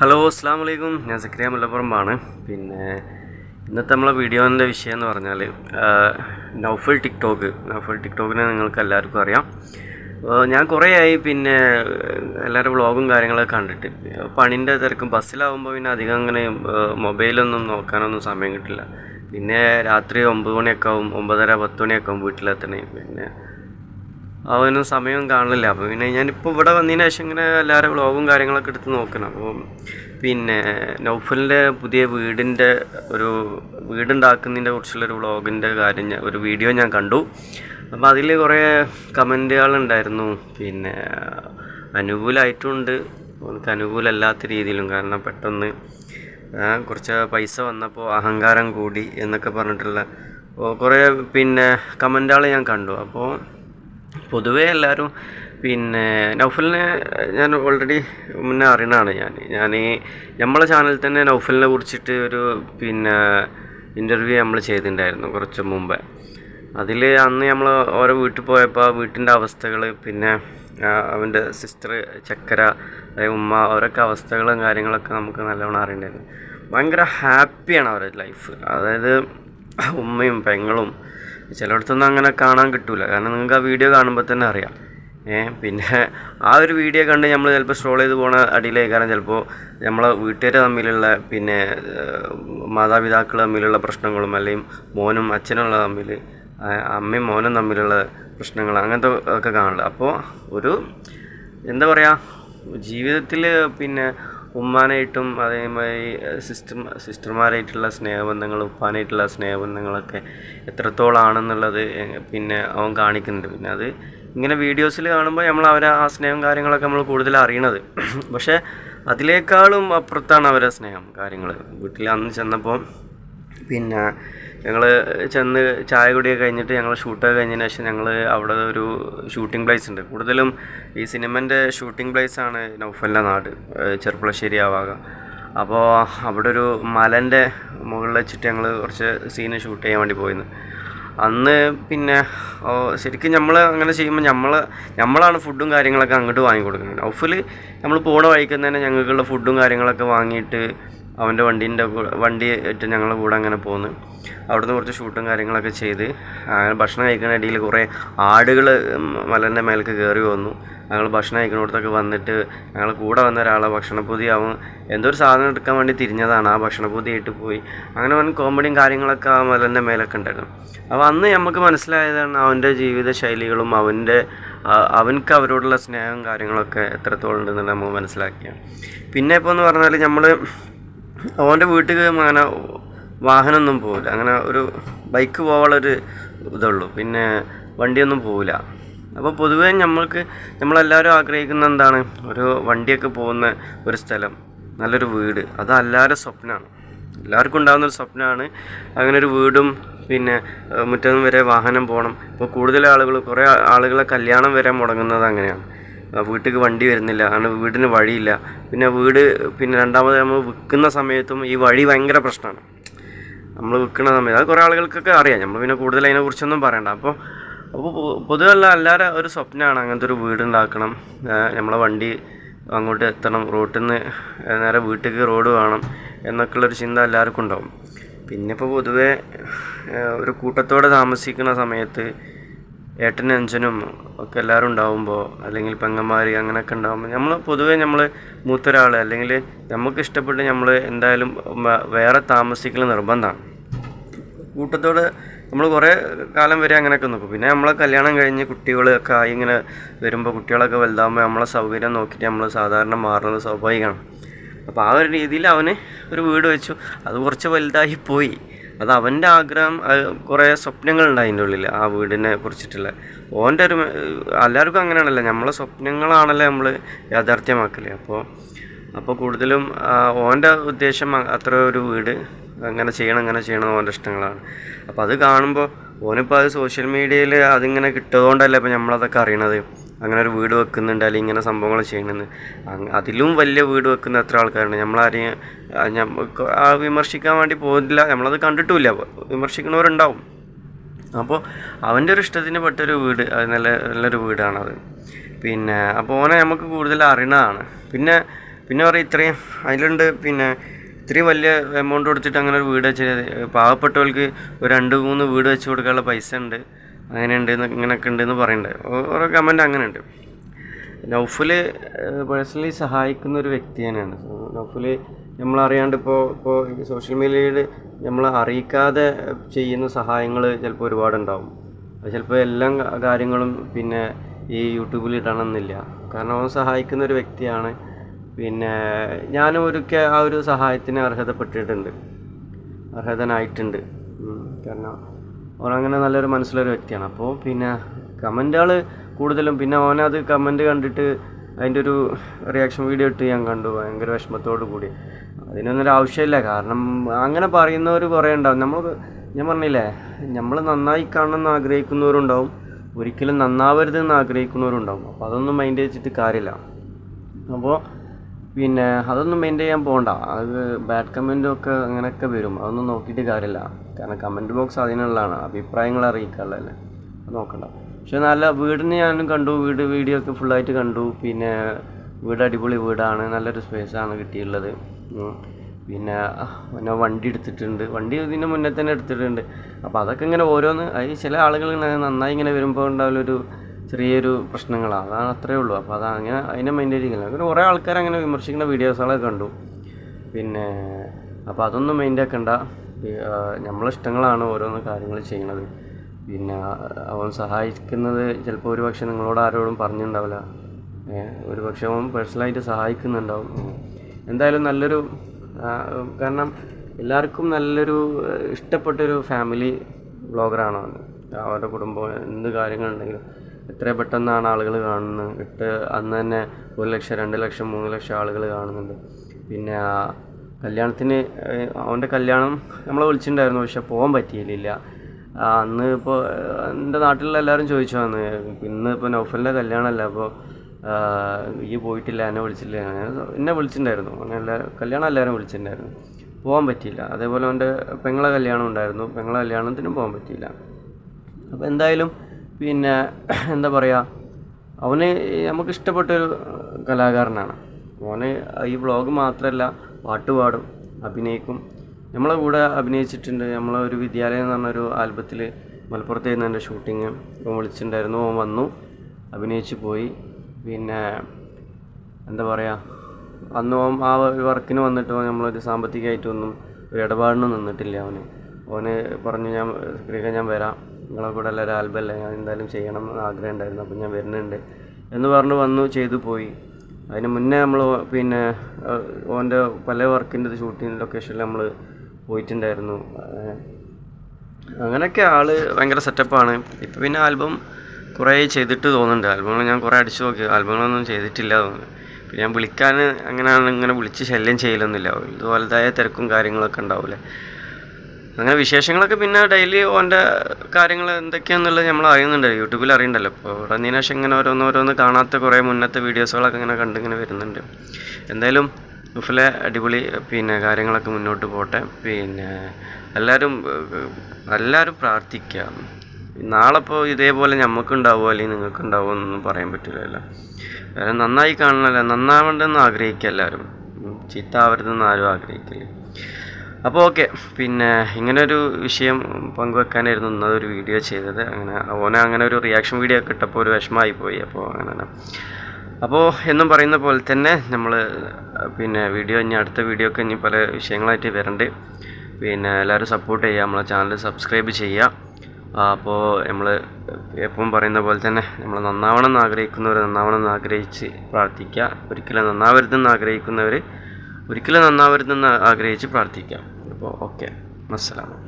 Hello അസ്സാം വലൈക്കും ഞാൻ സക്രിയ മുല്ലപ്പുറമ്പാണ് പിന്നെ ഇന്നത്തെ നമ്മളെ വീഡിയോന്റെ വിഷയം എന്ന് പറഞ്ഞാൽ നൗഫൽ ടിക്ടോക്ക്. നൗഫൽ ടിക്ടോക്കിനെ നിങ്ങൾക്ക് എല്ലാവർക്കും അറിയാം. ഞാൻ കുറേ ആയി പിന്നെ എല്ലാവരുടെ വ്ളോഗും കാര്യങ്ങളൊക്കെ കണ്ടിട്ട്. പണിന്റെ തിരക്കും. ബസ്സിലാവുമ്പോൾ പിന്നെ അധികം അങ്ങനെ മൊബൈലൊന്നും നോക്കാനൊന്നും സമയം കിട്ടില്ല. പിന്നെ രാത്രി ഒമ്പത് മണിയൊക്കെ ആവും ഒമ്പതര പത്ത് മണിയൊക്കെ ആവും വീട്ടിലെത്തണേ. പിന്നെ അവനും സമയം കാണില്ല അപ്പോൾ പിന്നെ ഞാനിപ്പോൾ ഇവിടെ വന്നതിന് ശേഷം ഇങ്ങനെ എല്ലാവരും വ്ളോഗും കാര്യങ്ങളൊക്കെ എടുത്ത് നോക്കണം. അപ്പോൾ പിന്നെ നൗഫലിന്റെ പുതിയ വീടിന്റെ ഒരു വീടുണ്ടാക്കുന്നതിന്റെ കുറിച്ചുള്ളൊരു വ്ളോഗിന്റെ കാര്യം ഞാൻ ഒരു വീഡിയോ ഞാൻ കണ്ടു. അപ്പോൾ അതിൽ കുറേ കമന്റുകളുണ്ടായിരുന്നു പിന്നെ അനുകൂലമായിട്ടുണ്ട് എനിക്ക് അനുകൂലമല്ലാത്ത രീതിയിലും കാരണം പെട്ടെന്ന് കുറച്ച് പൈസ വന്നപ്പോൾ അഹങ്കാരം കൂടി എന്നൊക്കെ പറഞ്ഞിട്ടുള്ള കുറേ പിന്നെ കമന്റുകൾ ഞാൻ കണ്ടു. അപ്പോൾ പൊതുവേ എല്ലാവരും പിന്നെ നൗഫലിനെ ഞാൻ ഓൾറെഡി മുന്നേ അറിയണതാണ് ഞാൻ. ഞാൻ നമ്മളെ ചാനലിൽ തന്നെ നൗഫലിനെ കുറിച്ചിട്ട് ഒരു പിന്നെ ഇന്റർവ്യൂ നമ്മൾ ചെയ്തിട്ടുണ്ടായിരുന്നു കുറച്ച് മുമ്പേ. അതിൽ അന്ന് നമ്മൾ ഓരോ വീട്ടിൽ പോയപ്പോൾ ആ വീട്ടിന്റെ അവസ്ഥകൾ പിന്നെ അവന്റെ സിസ്റ്റർ ചക്കര അതായത് ഉമ്മ അവരൊക്കെ അവസ്ഥകളും കാര്യങ്ങളൊക്കെ നമുക്ക് നല്ലവണ്ണം അറിയണ്ടായിരുന്നു. ഭയങ്കര ഹാപ്പിയാണ് അവരുടെ ലൈഫ് അതായത് ഉമ്മയും പെങ്ങളും ചിലയിടത്തൊന്നും അങ്ങനെ കാണാൻ കിട്ടില്ല കാരണം നിങ്ങൾക്ക് ആ വീഡിയോ കാണുമ്പോൾ തന്നെ അറിയാം. ഏ പിന്നെ ആ ഒരു വീഡിയോ കണ്ട് നമ്മൾ ചിലപ്പോൾ സ്ട്രോൾ ചെയ്ത് പോണ അടിയിലേ കാരണം ചിലപ്പോൾ നമ്മളെ വീട്ടുകാർ തമ്മിലുള്ള പിന്നെ മാതാപിതാക്കൾ തമ്മിലുള്ള പ്രശ്നങ്ങളും അല്ലെങ്കിൽ മോനും അച്ഛനുള്ള തമ്മിൽ അമ്മയും മോനും തമ്മിലുള്ള പ്രശ്നങ്ങൾ അങ്ങനത്തെ ഒക്കെ കാണില്ല അപ്പോൾ ഒരു എന്താ പറയുക ജീവിതത്തിൽ പിന്നെ ഉമ്മാനായിട്ടും അതേമാതിരി സിസ്റ്റർ സിസ്റ്റർമാരായിട്ടുള്ള സ്നേഹബന്ധങ്ങൾ ഉപ്പാനായിട്ടുള്ള സ്നേഹബന്ധങ്ങളൊക്കെ എത്രത്തോളാണെന്നുള്ളത് പിന്നെ അവൻ കാണിക്കുന്നുണ്ട്. പിന്നെ അത് ഇങ്ങനെ വീഡിയോസിൽ കാണുമ്പോൾ നമ്മൾ അവരെ ആ സ്നേഹം കാര്യങ്ങളൊക്കെ നമ്മൾ കൂടുതൽ അറിയണത്. പക്ഷേ അതിനേക്കാളും അപ്പുറത്താണ് അവരെ സ്നേഹം കാര്യങ്ങൾ. വീട്ടിൽ അന്ന് ചെന്നപ്പോൾ പിന്നെ ഞങ്ങൾ ചെന്ന് ചായ കുടിയൊക്കെ കഴിഞ്ഞിട്ട് ഞങ്ങൾ ഷൂട്ടൊക്കെ കഴിഞ്ഞതിന് ശേഷം ഞങ്ങൾ അവിടെ ഒരു ഷൂട്ടിംഗ് പ്ലേസ് ഉണ്ട്. കൂടുതലും ഈ സിനിമന്റെ ഷൂട്ടിംഗ് പ്ലേസ് ആണ് നൗഫലിന്റെ നാട് ചെറുപ്പുളശ്ശേരി ആവാക അപ്പോൾ അവിടെ ഒരു മലന്റെ മുകളിൽ വെച്ചിട്ട് ഞങ്ങൾ കുറച്ച് സീന് ഷൂട്ട് ചെയ്യാൻ വേണ്ടി പോയിരുന്നു അന്ന് പിന്നെ ശരിക്കും നമ്മൾ അങ്ങനെ ചെയ്യുമ്പോൾ നമ്മൾ നമ്മളാണ് ഫുഡും കാര്യങ്ങളൊക്കെ അങ്ങോട്ട് വാങ്ങി കൊടുക്കുന്നത് നൗഫിൽ നമ്മൾ പോണ വഴിക്ക് തന്നെ ഞങ്ങൾക്കുള്ള ഫുഡും കാര്യങ്ങളൊക്കെ വാങ്ങിയിട്ട് അവന്റെ വണ്ടീന്റെ വണ്ടി ആയിട്ട് ഞങ്ങളുടെ കൂടെ അങ്ങനെ പോന്ന്. അവിടുന്ന് കുറച്ച് ഷൂട്ടും കാര്യങ്ങളൊക്കെ ചെയ്ത്. അങ്ങനെ ഭക്ഷണം കഴിക്കുന്ന ഇടയിൽ കുറേ ആടുകൾ മലന്റെ മേലേക്ക് കയറി വന്നു. ഞങ്ങൾ ഭക്ഷണം കഴിക്കുന്നിടത്തൊക്കെ വന്നിട്ട് ഞങ്ങൾ കൂടെ വന്ന ഒരാളെ ഭക്ഷണപ്പൊതി അവൻ എന്തോ ഒരു സാധനം എടുക്കാൻ വേണ്ടി തിരിഞ്ഞതാണ് ആ ഭക്ഷണപ്പൊതി ആയിട്ട് പോയി. അങ്ങനെ അവൻ കോമഡിയും കാര്യങ്ങളൊക്കെ ആ മലന്റെ മേലൊക്കെ ഉണ്ടായിരുന്നു. അപ്പോൾ അന്ന് നമുക്ക് മനസ്സിലായതാണ് അവന്റെ ജീവിത ശൈലികളും അവന്റെ അവൻക്ക് അവരോടുള്ള സ്നേഹം കാര്യങ്ങളൊക്കെ എത്രത്തോളം ഉണ്ടെന്നുള്ളത് നമുക്ക് മനസ്സിലാക്കിയാണ്. പിന്നെ ഇപ്പോൾ എന്ന് പറഞ്ഞാൽ നമ്മൾ അവന്റെ വീട്ടിൽ അങ്ങനെ വാഹനമൊന്നും പോവില്ല. അങ്ങനെ ഒരു ബൈക്ക് പോകാനുള്ളൊരു ഇതുള്ളൂ. പിന്നെ വണ്ടിയൊന്നും പോവില്ല. അപ്പോൾ പൊതുവേ നമ്മൾക്ക് നമ്മളെല്ലാവരും ആഗ്രഹിക്കുന്ന എന്താണ്? ഒരു വണ്ടിയൊക്കെ പോകുന്ന ഒരു സ്ഥലം നല്ലൊരു വീട്. അത് എല്ലാവരും സ്വപ്നമാണ് എല്ലാവർക്കും ഉണ്ടാകുന്ന ഒരു സ്വപ്നമാണ് അങ്ങനെ ഒരു വീടും പിന്നെ മുറ്റം വരെ വാഹനം പോകണം ഇപ്പോൾ കൂടുതൽ ആളുകൾ കുറേ ആളുകളെ കല്യാണം വരെ മുടങ്ങുന്നത് അങ്ങനെയാണ്. വീട്ടിലേക്ക് വണ്ടി വരുന്നില്ല. അങ്ങനെ വീടിന് വഴിയില്ല. പിന്നെ വീട് പിന്നെ രണ്ടാമത് നമ്മൾ വിൽക്കുന്ന സമയത്തും ഈ വഴി ഭയങ്കര പ്രശ്നമാണ്. നമ്മൾ വിൽക്കുന്ന സമയത്ത് അത് കുറേ ആളുകൾക്കൊക്കെ അറിയാം. നമ്മൾ പിന്നെ കൂടുതൽ അതിനെക്കുറിച്ചൊന്നും പറയണ്ട. അപ്പോൾ അപ്പോൾ പൊതുവെ എല്ലാവരും ഒരു സ്വപ്നമാണ് അങ്ങനത്തെ ഒരു വീട് ഉണ്ടാക്കണം. നമ്മളെ വണ്ടി അങ്ങോട്ട് എത്തണം. റോട്ടിൽ നിന്ന് നേരെ വീട്ടിലേക്ക് റോഡ് വേണം എന്നൊക്കെയുള്ളൊരു ചിന്ത എല്ലാവർക്കും ഉണ്ടാവും. പിന്നെ ഇപ്പോൾ പൊതുവേ ഒരു കൂട്ടത്തോടെ താമസിക്കുന്ന സമയത്ത് ഏട്ടനും അഞ്ചനും ഒക്കെ എല്ലാവരും ഉണ്ടാവുമ്പോൾ അല്ലെങ്കിൽ പെങ്ങന്മാർ അങ്ങനെയൊക്കെ ഉണ്ടാകുമ്പോൾ നമ്മൾ പൊതുവേ നമ്മൾ മൂത്തൊരാൾ അല്ലെങ്കിൽ നമുക്ക് ഇഷ്ടപ്പെട്ട് നമ്മൾ എന്തായാലും വേറെ താമസിക്കൽ നിർബന്ധമാണ് കൂട്ടത്തോടെ നമ്മൾ കുറേ കാലം വരെ അങ്ങനെയൊക്കെ നോക്കും. പിന്നെ നമ്മളെ കല്യാണം കഴിഞ്ഞ് കുട്ടികളൊക്കെ ആയി ഇങ്ങനെ വരുമ്പോൾ കുട്ടികളൊക്കെ വലുതാകുമ്പോൾ നമ്മളെ സൗകര്യം നോക്കിയിട്ട് നമ്മൾ സാധാരണ മാറുന്നത് സ്വാഭാവികമാണ്. അപ്പോൾ ആ ഒരു രീതിയിൽ അവന് ഒരു വീട് വെച്ചു. അത് കുറച്ച് വലുതായി പോയി. അത് അവന്റെ ആഗ്രഹം കുറേ സ്വപ്നങ്ങളുണ്ട് അതിന്റെ ഉള്ളിൽ ആ വീടിനെ കുറിച്ചിട്ടുള്ള. ഓന്റെ ഒരു എല്ലാവർക്കും അങ്ങനെയാണല്ലോ നമ്മളെ സ്വപ്നങ്ങളാണല്ലോ നമ്മൾ യാഥാർത്ഥ്യമാക്കൽ. അപ്പോൾ അപ്പോൾ കൂടുതലും ഓന്റെ ഉദ്ദേശം അത്ര ഒരു വീട് അങ്ങനെ ചെയ്യണം അങ്ങനെ ചെയ്യണം ഓന്റെ ഇഷ്ടങ്ങളാണ്. അപ്പോൾ അത് കാണുമ്പോൾ ഓനിപ്പോൾ അത് സോഷ്യൽ മീഡിയയിൽ അതിങ്ങനെ കിട്ടുന്നതുകൊണ്ടല്ലേ ഇപ്പോൾ നമ്മളതൊക്കെ അറിയണത്. അങ്ങനെ ഒരു വീട് വെക്കുന്നുണ്ട് അല്ലെങ്കിൽ ഇങ്ങനെ സംഭവങ്ങൾ ചെയ്യണമെന്ന് അതിലും വലിയ വീട് വെക്കുന്ന എത്ര ആൾക്കാരുണ്ട്. നമ്മളാരെയും വിമർശിക്കാൻ വേണ്ടി പോകുന്നില്ല നമ്മളത് കണ്ടിട്ടുമില്ല. വിമർശിക്കുന്നവരുണ്ടാവും അപ്പോൾ അവന്റെ ഒരു ഇഷ്ടത്തിന് പെട്ടൊരു വീട് നല്ല നല്ലൊരു വീടാണത്. പിന്നെ അപ്പോൾ ഓനെ നമുക്ക് കൂടുതൽ അറിയണതാണ്. പിന്നെ പിന്നെ പറയും ഇത്രയും അതിലുണ്ട്. പിന്നെ ഇത്രയും വലിയ എമൗണ്ട് കൊടുത്തിട്ട് അങ്ങനെ ഒരു വീട് വെച്ച് പാവപ്പെട്ടവർക്ക് ഒരു രണ്ട് മൂന്ന് വീട് വെച്ച് കൊടുക്കാനുള്ള പൈസ ഉണ്ട്. അങ്ങനെ ഉണ്ട് ഇങ്ങനെയൊക്കെ ഉണ്ട് എന്ന് പറയുന്നുണ്ട് ഓരോ കമന്റ് അങ്ങനെ ഉണ്ട് നൗഫൽ പേഴ്സണലി സഹായിക്കുന്ന ഒരു വ്യക്തി തന്നെയാണ്. നൗഫൽ നമ്മളറിയാണ്ട് ഇപ്പോൾ ഇപ്പോൾ സോഷ്യൽ മീഡിയയിൽ നമ്മൾ അറിയിക്കാതെ ചെയ്യുന്ന സഹായങ്ങൾ ചിലപ്പോൾ ഒരുപാടുണ്ടാവും. അത് ചിലപ്പോൾ എല്ലാ കാര്യങ്ങളും പിന്നെ ഈ യൂട്യൂബിൽ ഇടണമെന്നില്ല. കാരണം അവൻ സഹായിക്കുന്ന ഒരു വ്യക്തിയാണ്. പിന്നെ ഞാനും ഒരിക്കൽ ആ ഒരു സഹായത്തിന് അർഹതപ്പെട്ടിട്ടുണ്ട്. അർഹതനായിട്ടുണ്ട്. കാരണം അവനങ്ങനെ നല്ലൊരു മനസ്സിലൊരു വ്യക്തിയാണ്. അപ്പോൾ പിന്നെ കമന്റുകൾ കൂടുതലും പിന്നെ ഓനത് കമന്റ് കണ്ടിട്ട് അതിന്റെ ഒരു റിയാക്ഷൻ വീഡിയോ ഇട്ട് ഞാൻ കണ്ടു. ഭയങ്കര വിഷമത്തോടു കൂടി. അതിനൊന്നൊരു ആവശ്യമില്ല. കാരണം അങ്ങനെ പറയുന്നവർ കുറേ ഉണ്ടാവും. നമ്മൾ ഞാൻ പറഞ്ഞില്ലേ നമ്മൾ നന്നായി കാണണമെന്ന് ആഗ്രഹിക്കുന്നവരുണ്ടാവും. ഒരിക്കലും നന്നാവരുതെന്ന് ആഗ്രഹിക്കുന്നവരുണ്ടാവും. അപ്പോൾ അതൊന്നും മൈൻഡ് വെച്ചിട്ട് കാര്യമില്ല. അപ്പോൾ പിന്നെ അതൊന്നും മെയിന്റെയിൻ ചെയ്യാൻ പോകണ്ട അത് ബാഡ് കമന്റും ഒക്കെ അങ്ങനെയൊക്കെ വരും. അതൊന്നും നോക്കിയിട്ട് കാര്യമില്ല. കാരണം കമന്റ് ബോക്സ് അതിനുള്ളതാണ്. അഭിപ്രായങ്ങൾ അറിയിക്കാനുള്ളതല്ലേ? അത് നോക്കണ്ട. പക്ഷെ നല്ല വീടിന് ഞാനും കണ്ടു. വീട് വീഡിയോ ഒക്കെ ഫുള്ളായിട്ട് കണ്ടു. പിന്നെ വീട് അടിപൊളി വീടാണ്. നല്ലൊരു സ്പേസാണ് കിട്ടിയിട്ടുള്ളത്. പിന്നെ പിന്നെ വണ്ടി എടുത്തിട്ടുണ്ട്. വണ്ടി ഇതിന് മുന്നേ തന്നെ എടുത്തിട്ടുണ്ട്. അപ്പോൾ അതൊക്കെ ഇങ്ങനെ ഓരോന്ന് അത് ചില ആളുകൾ നന്നായി ഇങ്ങനെ വരുമ്പോൾ ഉണ്ടാവില്ലൊരു ചെറിയൊരു പ്രശ്നങ്ങളാണ് അതാണ് അത്രേ ഉള്ളൂ. അപ്പോൾ അത് അങ്ങനെ അതിനെ മെയിന്റെയിൻ ചെയ്യുന്നില്ല അങ്ങനെ കുറേ ആൾക്കാർ അങ്ങനെ വിമർശിക്കുന്ന വീഡിയോസുകളൊക്കെ കണ്ടു. പിന്നെ അപ്പോൾ അതൊന്നും മെയിന്റെ ആക്കണ്ട. നമ്മളെ ഇഷ്ടങ്ങളാണ് ഓരോന്ന് കാര്യങ്ങൾ ചെയ്യണത്. പിന്നെ അവൻ സഹായിക്കുന്നത് ചിലപ്പോൾ ഒരു പക്ഷേ നിങ്ങളോട് ആരോടും പറഞ്ഞിട്ടുണ്ടാവില്ല ഒരു പക്ഷേ അവൻ പേഴ്സണലായിട്ട് സഹായിക്കുന്നുണ്ടാവും. എന്തായാലും നല്ലൊരു കാരണം എല്ലാവർക്കും നല്ലൊരു ഇഷ്ടപ്പെട്ടൊരു ഫാമിലി വ്ളോഗറാണ് അവരുടെ കുടുംബം എന്ത് കാര്യങ്ങളുണ്ടെങ്കിലും എത്ര പെട്ടെന്നാണ് ആളുകൾ കാണുന്നത്. ഇട്ട് അന്ന് തന്നെ ഒരു ലക്ഷം രണ്ട് ലക്ഷം മൂന്ന് ലക്ഷം ആളുകൾ കാണുന്നുണ്ട്. പിന്നെ കല്യാണത്തിന് അവന്റെ കല്യാണം നമ്മളെ വിളിച്ചിട്ടുണ്ടായിരുന്നു പക്ഷെ പോകാൻ പറ്റിയില്ല. അന്ന് ഇപ്പോൾ എന്റെ നാട്ടിലുള്ള എല്ലാവരും ചോദിച്ചു വന്ന് ഇന്ന് ഇപ്പോൾ നൗഫലിന്റെ കല്യാണമല്ല അപ്പോൾ ഈ പോയിട്ടില്ല എന്നെ വിളിച്ചില്ല എന്നെ വിളിച്ചിട്ടുണ്ടായിരുന്നു. അങ്ങനെ എല്ലാവരും കല്യാണം എല്ലാവരും വിളിച്ചിട്ടുണ്ടായിരുന്നു. പോകാൻ പറ്റിയില്ല. അതേപോലെ അവന്റെ പെങ്ങളെ കല്യാണം ഉണ്ടായിരുന്നു. പെങ്ങളെ കല്യാണത്തിനും പോകാൻ പറ്റിയില്ല. അപ്പോൾ എന്തായാലും പിന്നെ എന്താ പറയുക അവന് നമുക്ക് ഇഷ്ടപ്പെട്ടൊരു കലാകാരനാണ്. അവന് ഈ വ്ളോഗ് മാത്രമല്ല പാട്ട് പാടും അഭിനയിക്കും. നമ്മളെ കൂടെ അഭിനയിച്ചിട്ടുണ്ട് നമ്മളെ ഒരു വിദ്യാലയം എന്ന് പറഞ്ഞൊരു ആൽബത്തിൽ മലപ്പുറത്തായിരുന്നു എന്റെ ഷൂട്ടിങ് ഓൻ വിളിച്ചിട്ടുണ്ടായിരുന്നു ഓൻ വന്നു അഭിനയിച്ച് പോയി. പിന്നെ എന്താ പറയുക അന്ന് ഓൻ ആ വർക്കിന് വന്നിട്ട് ഓൻ നമ്മളൊരു സാമ്പത്തികമായിട്ടൊന്നും ഒരു ഇടപാടിനും നിന്നിട്ടില്ല അവന്. ഓന് പറഞ്ഞു ഞാൻ ക്രിക ഞാൻ വരാം. നിങ്ങളെ കൂടെ എല്ലാവരും ആൽബമല്ലേ ഞാൻ എന്തായാലും ചെയ്യണം എന്ന് ആഗ്രഹം ഉണ്ടായിരുന്നു അപ്പം ഞാൻ വരുന്നുണ്ട്. എന്ന് പറഞ്ഞ് വന്നു ചെയ്തു പോയി. അതിന് മുന്നേ നമ്മൾ പിന്നെ ഓന്റെ പല വർക്കിന്റെ ഷൂട്ടിംഗ് ലൊക്കേഷനിൽ നമ്മൾ പോയിട്ടുണ്ടായിരുന്നു. അങ്ങനെയൊക്കെ ആൾ ഭയങ്കര സെറ്റപ്പാണ് ഇപ്പം പിന്നെ ആൽബം കുറേ ചെയ്തിട്ട് തോന്നുന്നുണ്ട്. ആൽബങ്ങൾ ഞാൻ കുറേ അടിച്ചു നോക്കി. ആൽബങ്ങളൊന്നും ചെയ്തിട്ടില്ല തോന്നുന്നു. പിന്നെ ഞാൻ വിളിക്കാൻ അങ്ങനെയാണ് ഇങ്ങനെ വിളിച്ച് ശല്യം ചെയ്യലൊന്നുമില്ല. ഇതുപോലതായ തിരക്കും കാര്യങ്ങളൊക്കെ ഉണ്ടാവില്ലേ? അങ്ങനെ വിശേഷങ്ങളൊക്കെ പിന്നെ ഡെയിലി ഓന്റെ കാര്യങ്ങൾ എന്തൊക്കെയാണെന്നുള്ളത് നമ്മൾ അറിയുന്നുണ്ട് യൂട്യൂബിൽ അറിയണ്ടല്ലോ ഇപ്പോൾ ഇവിടെ നീനാശ് ഇങ്ങനെ ഓരോന്നോരോന്ന് കാണാത്ത കുറേ മുന്നത്തെ വീഡിയോസുകളൊക്കെ ഇങ്ങനെ കണ്ടിങ്ങനെ വരുന്നുണ്ട്. എന്തായാലും നുഫിലെ അടിപൊളി പിന്നെ കാര്യങ്ങളൊക്കെ മുന്നോട്ട് പോട്ടെ. പിന്നെ എല്ലാവരും എല്ലാവരും പ്രാർത്ഥിക്കുക. നാളെ ഇപ്പോൾ ഇതേപോലെ നമുക്കുണ്ടാവുമോ അല്ലെങ്കിൽ നിങ്ങൾക്കുണ്ടാവുമോ എന്നൊന്നും പറയാൻ പറ്റില്ലല്ലോ. നന്നായി കാണണമല്ലോ. നന്നാവണ്ടെന്ന് ആഗ്രഹിക്കുക എല്ലാവരും. ചീത്ത ആവരുതെന്ന് ആരും ആഗ്രഹിക്കില്ല. അപ്പോൾ ഓക്കെ. പിന്നെ ഇങ്ങനൊരു വിഷയം പങ്കുവെക്കാനായിരുന്നു ഇന്നതൊരു വീഡിയോ ചെയ്തത്. അങ്ങനെ ഓനെ അങ്ങനെ ഒരു റിയാക്ഷൻ വീഡിയോ ഒക്കെ ഇട്ടപ്പോൾ ഒരു വിഷമമായി പോയി. അപ്പോൾ അങ്ങനെ അപ്പോൾ എന്നും പറയുന്ന പോലെ തന്നെ നമ്മൾ പിന്നെ വീഡിയോ ഇനി അടുത്ത വീഡിയോ ഒക്കെ ഇനി പല വിഷയങ്ങളായിട്ട് വരണ്ട്. പിന്നെ എല്ലാവരും സപ്പോർട്ട് ചെയ്യുക. നമ്മളെ ചാനൽ സബ്സ്ക്രൈബ് ചെയ്യുക. അപ്പോൾ നമ്മൾ എപ്പോഴും പറയുന്ന പോലെ തന്നെ നമ്മൾ നന്നാവണം എന്ന് ആഗ്രഹിക്കുന്നവർ നന്നാവണം എന്ന് ആഗ്രഹിച്ച് പ്രാർത്ഥിക്കുക. ഒരിക്കലും നന്നാവരുതെന്ന് ആഗ്രഹിക്കുന്നവർ ഒരിക്കലും നന്നാവരുതെന്ന് ആഗ്രഹിച്ച് പ്രാർത്ഥിക്കാം. അപ്പോൾ ഓക്കെ. അസ്സലാമു